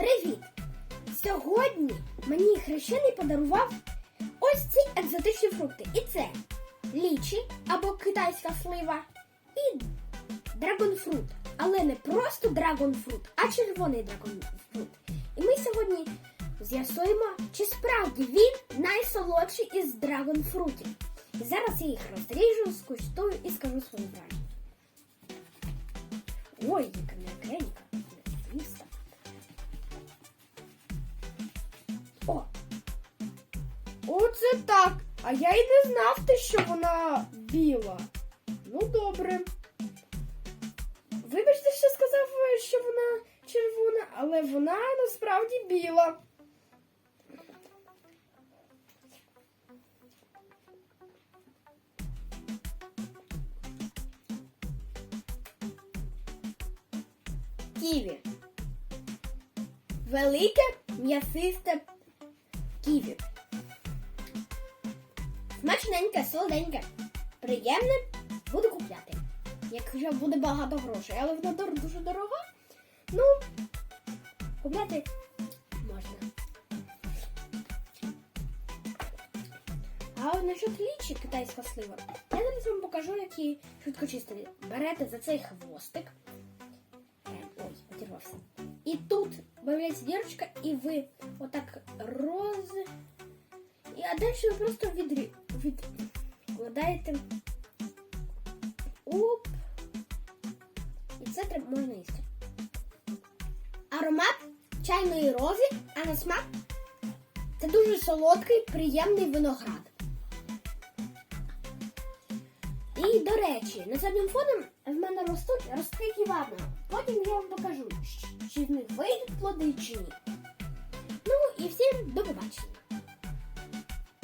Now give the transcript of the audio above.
Привіт! Сьогодні мені хрещений подарував ось ці екзотичні фрукти. І це лічі або китайська слива і драгонфрут. Але не просто драгонфрут, а червоний драгонфрут. І ми сьогодні з'ясуємо, чи справді він найсолодший із драгонфрутів. І зараз я їх розріжу, скуштую і скажу свої враження. Ой, яка м'якенька, Оце так. А я й не знав те, що вона біла. Ну, добре. Вибачте, що сказав, е, що вона червона, але вона насправді біла. Ківі. Велике м'ясисте ківі. Смачненьке, солоденьке. Приємне буду купляти. Якщо буде багато грошей, але вона дуже дорога. Ну, купляти можна. А от насчет лічі китайська слива. Я зараз вам покажу, як її швидко чистити. Берете за цей хвостик. Е, Ой, потервався. І тут появляється дірочка, і ви отак роз... І а далі ви просто відрі... відкладаєте. Оп. І це треба можна їсти. Аромат чайної розі, а на смак це дуже солодкий, приємний виноград. І, до речі, на заднім фоном в мене ростуть ростки ківарна. Потім я вам покажу, чи з них вийдуть плоди чи ні. Ну і всім до побачення.